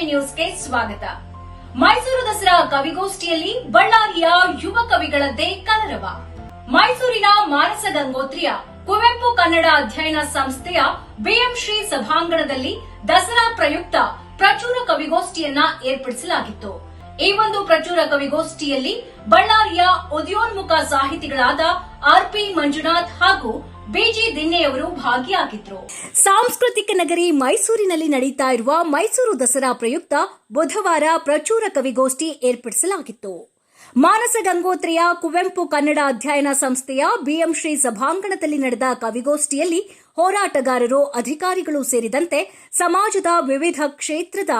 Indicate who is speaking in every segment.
Speaker 1: ರಂಗಭೂಮಿ ನ್ಯೂಸ್ಗೆ ಸ್ವಾಗತ. ಮೈಸೂರು ದಸರಾ ಕವಿಗೋಷ್ಠಿಯಲ್ಲಿ ಬಳ್ಳಾರಿಯ ಯುವ ಕವಿಗಳದ್ದೇ ಕಲರವ. ಮೈಸೂರಿನ ಮಾನಸ ಗಂಗೋತ್ರಿಯ ಕುವೆಂಪು ಕನ್ನಡ ಅಧ್ಯಯನ ಸಂಸ್ಥೆಯ ಬಿಎಂ ಶ್ರೀ ಸಭಾಂಗಣದಲ್ಲಿ ದಸರಾ ಪ್ರಯುಕ್ತ ಪ್ರಚುರ ಕವಿಗೋಷ್ಠಿಯನ್ನ ಏರ್ಪಡಿಸಲಾಗಿತ್ತು. ಈ ಒಂದು ಪ್ರಚುರ ಕವಿಗೋಷ್ಠಿಯಲ್ಲಿ ಬಳ್ಳಾರಿಯ ಉದಯೋನ್ಮುಖ ಸಾಹಿತಿಗಳಾದ ಆರ್ಪಿ ಮಂಜುನಾಥ್ ಹಾಗೂ ಬಿಜಿ ದಿನ್ನೆಯವರು ಭಾಗಿಯಾಗಿದ್ರು. ಸಾಂಸ್ಕೃತಿಕ ನಗರಿ ಮೈಸೂರಿನಲ್ಲಿ ನಡೀತಾ ಇರುವ ಮೈಸೂರು ದಸರಾ ಪ್ರಯುಕ್ತ ಬುಧವಾರ ಪ್ರಚುರ ಕವಿಗೋಷ್ಠಿ ಏರ್ಪಡಿಸಲಾಗಿತ್ತು. ಮಾನಸ ಗಂಗೋತ್ರಿಯ ಕುವೆಂಪು ಕನ್ನಡ ಅಧ್ಯಯನ ಸಂಸ್ಥೆಯ ಬಿಎಂ ಶ್ರೀ ಸಭಾಂಗಣದಲ್ಲಿ ನಡೆದ ಕವಿಗೋಷ್ಠಿಯಲ್ಲಿ ಹೋರಾಟಗಾರರು, ಅಧಿಕಾರಿಗಳು ಸೇರಿದಂತೆ ಸಮಾಜದ ವಿವಿಧ ಕ್ಷೇತ್ರದ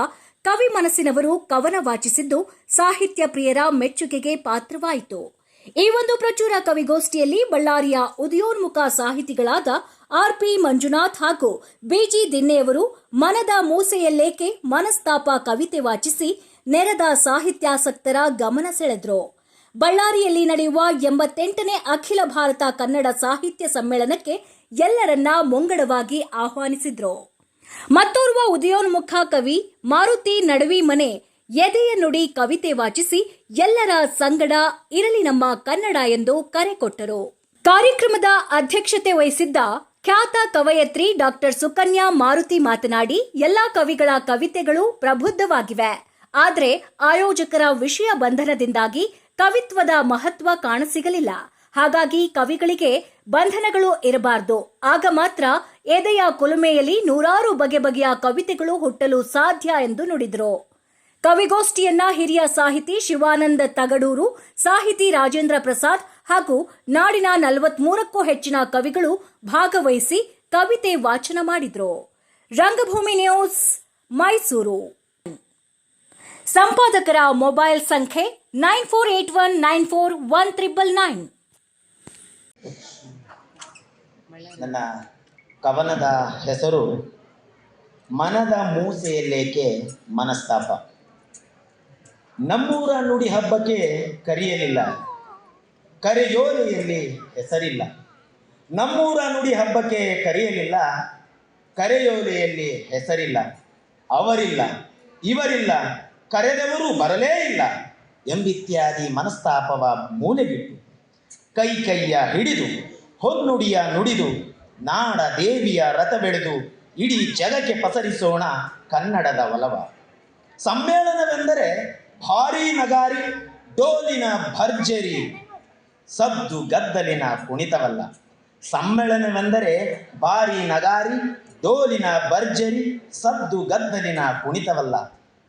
Speaker 1: ಕವಿ ಮನಸ್ಸಿನವರು ಕವನ ವಾಚಿಸಿದ್ದು ಸಾಹಿತ್ಯ ಪ್ರಿಯರ ಮೆಚ್ಚುಗೆಗೆ ಪಾತ್ರವಾಯಿತು. ಈ ಒಂದು ಪ್ರಚುರ ಕವಿಗೋಷ್ಠಿಯಲ್ಲಿ ಬಳ್ಳಾರಿಯ ಉದಯೋನ್ಮುಖ ಸಾಹಿತಿಗಳಾದ ಆರ್ ಪಿ ಮಂಜುನಾಥ್ ಹಾಗೂ ಬಿಜಿ ದಿನ್ನೆಯವರು ಮನದ ಮೂಸೆಯಲ್ಲೇಕೆ ಮನಸ್ತಾಪ ಕವಿತೆ ವಾಚಿಸಿ ನೆರೆದ ಸಾಹಿತ್ಯಾಸಕ್ತರ ಗಮನ ಸೆಳೆದ್ರು. ಬಳ್ಳಾರಿಯಲ್ಲಿ ನಡೆಯುವ ಎಂಬತ್ತೆಂಟನೇ ಅಖಿಲ ಭಾರತ ಕನ್ನಡ ಸಾಹಿತ್ಯ ಸಮ್ಮೇಳನಕ್ಕೆ ಎಲ್ಲರನ್ನ ಮುಂಗಡವಾಗಿ ಆಹ್ವಾನಿಸಿದ್ರು. ಮತ್ತೋರ್ವ ಉದಯೋನ್ಮುಖ ಕವಿ ಮಾರುತಿ ನಡವಿ ಮನೆ ಎದೆಯ ನುಡಿ ಕವಿತೆ ವಾಚಿಸಿ ಎಲ್ಲರ ಸಂಗಡ ಇರಲಿ ನಮ್ಮ ಕನ್ನಡ ಎಂದು ಕರೆ ಕೊಟ್ಟರು. ಕಾರ್ಯಕ್ರಮದ ಅಧ್ಯಕ್ಷತೆ ವಹಿಸಿದ್ದ ಖ್ಯಾತ ಕವಯತ್ರಿ ಡಾಕ್ಟರ್ ಸುಕನ್ಯಾ ಮಾರುತಿ ಮಾತನಾಡಿ, ಎಲ್ಲಾ ಕವಿಗಳ ಕವಿತೆಗಳು ಪ್ರಬುದ್ಧವಾಗಿವೆ. ಆದರೆ ಆಯೋಜಕರ ವಿಷಯ ಬಂಧನದಿಂದಾಗಿ ಕವಿತ್ವದ ಮಹತ್ವ ಕಾಣಸಿಗಲಿಲ್ಲ. ಹಾಗಾಗಿ ಕವಿಗಳಿಗೆ ಬಂಧನಗಳು ಇರಬಾರದು. ಆಗ ಮಾತ್ರ ಎದೆಯ ಕುಲುಮೆಯಲ್ಲಿ ನೂರಾರು ಬಗೆ ಬಗೆಯ ಕವಿತೆಗಳು ಹುಟ್ಟಲು ಸಾಧ್ಯ ಎಂದು ನುಡಿದರು. ಕವಿಗೋಷ್ಠಿಯನ್ನ ಹಿರಿಯ ಸಾಹಿತಿ ಶಿವಾನಂದ ತಗಡೂರು, ಸಾಹಿತಿ ರಾಜೇಂದ್ರ ಪ್ರಸಾದ್ ಹಾಗೂ ನಾಡಿನ ನಲವತ್ಮೂರಕ್ಕೂ ಹೆಚ್ಚಿನ ಕವಿಗಳು ಭಾಗವಹಿಸಿ ಕವಿತೆ ವಾಚನ ಮಾಡಿದ್ರು. ರಂಗಭೂಮಿ ನ್ಯೂಸ್, ಮೈಸೂರು. ಸಂಪಾದಕರ ಮೊಬೈಲ್ ಸಂಖ್ಯೆ nine four eight one nine four one triple nine.
Speaker 2: ನನ್ನ ಕವನದ ಹೆಸರು ಮನದ ಮೂಸೆಯಲ್ಲೇಕೆ ಮನಸ್ತಾಪ. ನಮ್ಮೂರ ನುಡಿ ಹಬ್ಬಕ್ಕೆ ಕರೆಯಲಿಲ್ಲ ಕರೆಯೋಲೆಯಲ್ಲಿ ಹೆಸರಿಲ್ಲ. ನಮ್ಮೂರ ನುಡಿ ಹಬ್ಬಕ್ಕೆ ಕರೆಯಲಿಲ್ಲ ಕರೆಯೋಲೆಯಲ್ಲಿ ಹೆಸರಿಲ್ಲ. ಅವರಿಲ್ಲ. ಇವರಿಲ್ಲ. ಕರೆದವರು ಬರಲೇ ಇಲ್ಲ. ಎಂಬಿತ್ಯಾದಿ ಮನಸ್ತಾಪವ ಮೂಲೆಗಿಟ್ಟು ಕೈ ಕೈಯ ಹಿಡಿದು, ಹೊನ್ನುಡಿಯ ನುಡಿದು, ನಾಡ ದೇವಿಯ ರಥ ಬೆಳೆದು, ಇಡೀ ಜಗಕ್ಕೆ ಪಸರಿಸೋಣ ಕನ್ನಡದ ಒಲವ. ಸಮ್ಮೇಳನವೆಂದರೆ ಭಾರೀ ನಗಾರಿ, ಡೋಲಿನ ಭರ್ಜರಿ, ಸದ್ದು ಗದ್ದಲಿನ ಕುಣಿತವಲ್ಲ. ಸಮ್ಮೇಳನವೆಂದರೆ ಭಾರಿ ನಗಾರಿ, ಡೋಲಿನ ಭರ್ಜರಿ, ಸದ್ದು ಗದ್ದಲಿನ ಕುಣಿತವಲ್ಲ.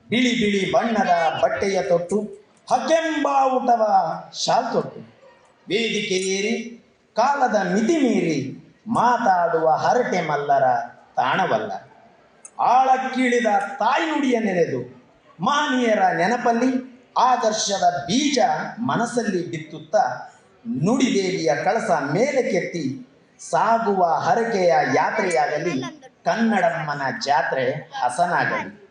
Speaker 2: ಬಿಳಿ ಬಿಳಿ ಬಣ್ಣದ ಬಟ್ಟೆಯ ತೊಟ್ಟು ಹಕೆಂಬಾವುಟವ ಶಾಲ್ ತೊಟ್ಟು. ವೇದಿಕೆ ಏರಿ, ಕಾಲದ ಮಿತಿ ಮೀರಿ ಮಾತಾಡುವ ಹರಟೆ ಮಲ್ಲರ ತಾಣವಲ್ಲ. ಆಳಕ್ಕಿಳಿದ ತಾಯ್ನುಡಿಯ ನೆನೆದು ಮಾನಿಯರ ನೆನಪಲ್ಲಿ ಆದರ್ಶದ ಬೀಜ ಮನಸ್ಸಲ್ಲಿ ಬಿತ್ತುತ್ತಾ ನುಡಿದೇವಿಯ ಕಳಸ ಮೇಲೆ ಕೆತ್ತಿ ಸಾಗುವ ಹರಕೆಯ ಯಾತ್ರೆಯಾಗಲಿ ಕನ್ನಡಮ್ಮನ ಜಾತ್ರೆ ಹಸನಾಗಲಿ.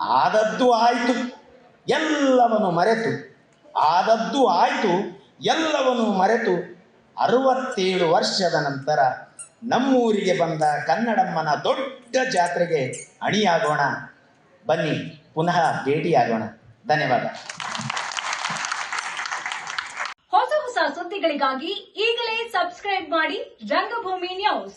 Speaker 2: ಆದದ್ದು ಆಯಿತು ಎಲ್ಲವನು ಮರೆತು. ಆದದ್ದು ಆಯಿತು ಎಲ್ಲವನು ಮರೆತು ಅರವತ್ತೇಳು ವರ್ಷದ ನಂತರ ನಮ್ಮೂರಿಗೆ ಬಂದ ಕನ್ನಡಮ್ಮನ ದೊಡ್ಡ ಜಾತ್ರೆಗೆ ಅಣಿಯಾಗೋಣ. ಬನ್ನಿ. ಪುನಃ ಭೇಟಿಯಾಗೋಣ. ಧನ್ಯವಾದ.
Speaker 1: ಹೊಸ ಹೊಸ ಸುದ್ದಿಗಳಿಗಾಗಿ ಈಗಲೇ ಸಬ್ಸ್ಕ್ರೈಬ್ ಮಾಡಿ ರಂಗಭೂಮಿ ನ್ಯೂಸ್